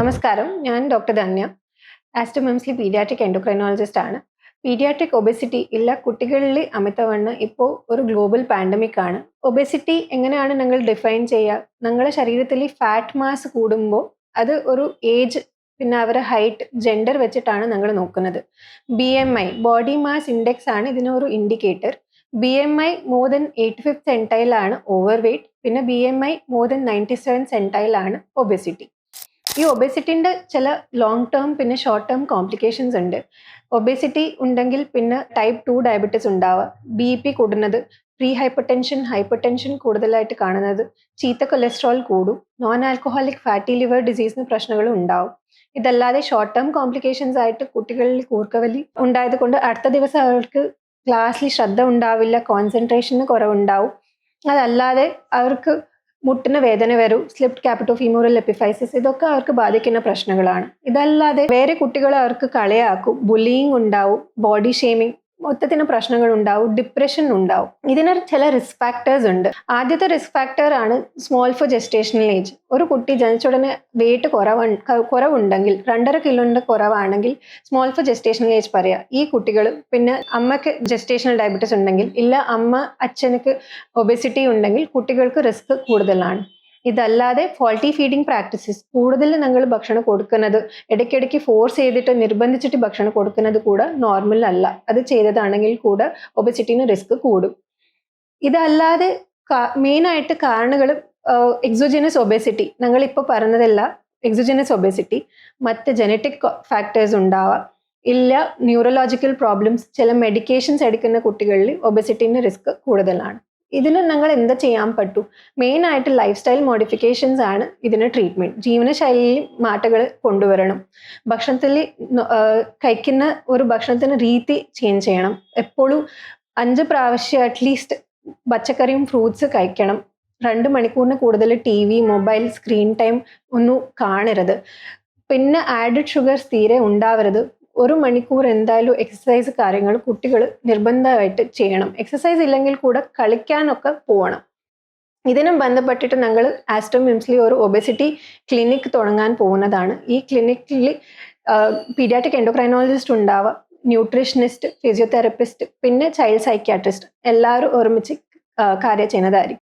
നമസ്കാരം. ഞാൻ ഡോക്ടർ ധന്യ. ആസ്റ്റോമെംസ്ലി പീഡിയാട്രിക് എൻഡോക്രൈനോളജിസ്റ്റ് ആണ്. പീഡിയാട്രിക് ഒബേസിറ്റി ഇല്ല കുട്ടികളിൽ അമിതവണ്ണം ഇപ്പോൾ ഒരു ഗ്ലോബൽ പാൻഡമിക് ആണ്. ഒബേസിറ്റി എങ്ങനെയാണ് നിങ്ങൾ ഡിഫൈൻ ചെയ്യുക നിങ്ങളുടെ ശരീരത്തിൽ ഫാറ്റ് മാസ് കൂടുമ്പോൾ അത് ഒരു ഏജ് പിന്നെ അവരുടെ ഹൈറ്റ് ജെൻഡർ വെച്ചിട്ടാണ് നിങ്ങൾ നോക്കുന്നത്. B M I body mass index ആണ് ഇതിനൊരു indicator B M I more than eighty fifth സെന്റൈലാണ് over weight പിന്നെ B M I more than ninety seven സെന്റൈലാണ് obesity ഈ ഒബേസിറ്റിന്റെ ചില ലോങ് ടേം പിന്നെ ഷോർട്ട് ടേം കോംപ്ലിക്കേഷൻസ് ഉണ്ട്. ഒബേസിറ്റി ഉണ്ടെങ്കിൽ പിന്നെ ടൈപ്പ് ടു ഡയബറ്റീസ് ഉണ്ടാവുക. ബി പി കൂടുന്നത് pre hyper tension hypertension കൂടുതലായിട്ട് കാണുന്നത്. ചീത്ത കൊളസ്ട്രോൾ കൂടും. നോൺ ആൽക്കഹോളിക് ഫാറ്റി ലിവർ ഡിസീസിന് പ്രശ്നങ്ങളും ഉണ്ടാവും. ഇതല്ലാതെ ഷോർട്ട് ടേം കോംപ്ലിക്കേഷൻസ് ആയിട്ട് കുട്ടികളിൽ കൂർക്കവലി ഉണ്ടായത് കൊണ്ട് അടുത്ത ദിവസം അവർക്ക് ക്ലാസ്സിൽ ശ്രദ്ധ ഉണ്ടാവില്ല കോൺസെൻട്രേഷന് കുറവുണ്ടാവും. അതല്ലാതെ അവർക്ക് മുട്ടിന് വേദന വരൂ സ്ലിപ്ഡ് ക്യാപിറ്റോ ഫീമോറൽ എപ്പിഫൈസിസ് ഇതൊക്കെ അവർക്ക് ബാധിക്കുന്ന പ്രശ്നങ്ങളാണ്. ഇതല്ലാതെ വേറെ കുട്ടികളെ അവർക്ക് കളയാക്കും ബുള്ളിങ് ഉണ്ടാവും ബോഡി ഷേമിങ് മൊത്തത്തിന് പ്രശ്നങ്ങൾ ഉണ്ടാവും ഡിപ്രഷൻ ഉണ്ടാവും. ഇതിന് ചില റിസ്ക് ഫാക്ടേഴ്സ് ഉണ്ട്. ആദ്യത്തെ റിസ്ക് ഫാക്ടർ ആണ് സ്മോൾ ഫോർ ജസ്റ്റേഷണൽ ഏജ് ഒരു കുട്ടി ജനിച്ച ഉടനെ വെയിറ്റ് കുറവ് കുറവുണ്ടെങ്കിൽ രണ്ടര കിലോന്റെ കുറവാണെങ്കിൽ സ്മോൾ ഫോർ ജസ്റ്റേഷണൽ ഏജ് പറയാം. ഈ കുട്ടികൾ പിന്നെ അമ്മയ്ക്ക് ജെസ്റ്റേഷണൽ ഡയബറ്റീസ് ഉണ്ടെങ്കിൽ ഇല്ല അമ്മ അച്ഛനക്ക് ഒബെസിറ്റി ഉണ്ടെങ്കിൽ കുട്ടികൾക്ക് റിസ്ക് കൂടുതലാണ്. ഇതല്ലാതെ ഫോൾട്ടി ഫീഡിങ് പ്രാക്ടീസസ് കൂടുതൽ നിങ്ങൾ ഭക്ഷണം കൊടുക്കുന്നത് ഇടയ്ക്കിടയ്ക്ക് ഫോഴ്സ് ചെയ്തിട്ട് നിർബന്ധിച്ചിട്ട് ഭക്ഷണം കൊടുക്കുന്നത് കൂടെ നോർമൽ അല്ല. അത് ചെയ്തതാണെങ്കിൽ കൂടെ ഒബസിറ്റിന് റിസ്ക് കൂടും. ഇതല്ലാതെ മെയിനായിട്ട് കാരണങ്ങൾ എക്സോജിനസ് ഒബേസിറ്റി ഞങ്ങൾ ഇപ്പോൾ പറഞ്ഞതല്ല എക്സോജിനസ് ഒബേസിറ്റി മറ്റ് ജനറ്റിക് ഫാക്ടേഴ്സ് ഉണ്ടാവാം. ഇല്ല ന്യൂറോളജിക്കൽ പ്രോബ്ലംസ് ചില മെഡിക്കേഷൻസ് എടുക്കുന്ന കുട്ടികളിൽ ഒബസിറ്റിന്റെ റിസ്ക് കൂടുതലാണ്. ഇതിന് ഞങ്ങൾ എന്താ ചെയ്യാൻ പറ്റൂ? മെയിൻ ആയിട്ട് ലൈഫ് സ്റ്റൈൽ മോഡിഫിക്കേഷൻസ് ആണ് ഇതിന് ട്രീറ്റ്മെന്റ് ജീവനശൈലിയിൽ മാറ്റങ്ങൾ കൊണ്ടുവരണം. ഭക്ഷണത്തിൽ കഴിക്കുന്ന ഒരു ഭക്ഷണത്തിന് രീതി ചേഞ്ച് ചെയ്യണം. എപ്പോഴും അഞ്ച് പ്രാവശ്യം അറ്റ്ലീസ്റ്റ് പച്ചക്കറിയും ഫ്രൂട്ട്സ് കഴിക്കണം. രണ്ട് മണിക്കൂറിന് കൂടുതൽ T V mobile screen time ഒന്നും കാണരുത്. പിന്നെ ആഡഡ് ഷുഗർസ് തീരെ ഉണ്ടാവരുത്. ഒരു മണിക്കൂർ എന്തായാലും എക്സസൈസ് കാര്യങ്ങൾ കുട്ടികൾ നിർബന്ധമായിട്ട് ചെയ്യണം. എക്സസൈസ് ഇല്ലെങ്കിൽ കൂടെ കളിക്കാനൊക്കെ പോകണം ഇതിനും ബന്ധപ്പെട്ടിട്ട് ഞങ്ങൾ ആസ്റ്റോ മിംസ്ലി ഒരു ഒബെസിറ്റി ക്ലിനിക് തുടങ്ങാൻ പോകുന്നതാണ്. ഈ ക്ലിനിക്കിൽ പീഡിയാറ്റിക് എൻഡോക്രൈനോളജിസ്റ്റ് ഉണ്ടാവുക ന്യൂട്രീഷനിസ്റ്റ് ഫിസിയോതെറപ്പിസ്റ്റ് പിന്നെ ചൈൽഡ് സൈക്യാട്രിസ്റ്റ് എല്ലാവരും ഒരുമിച്ച് കാര്യം ചെയ്യുന്നതായിരിക്കും.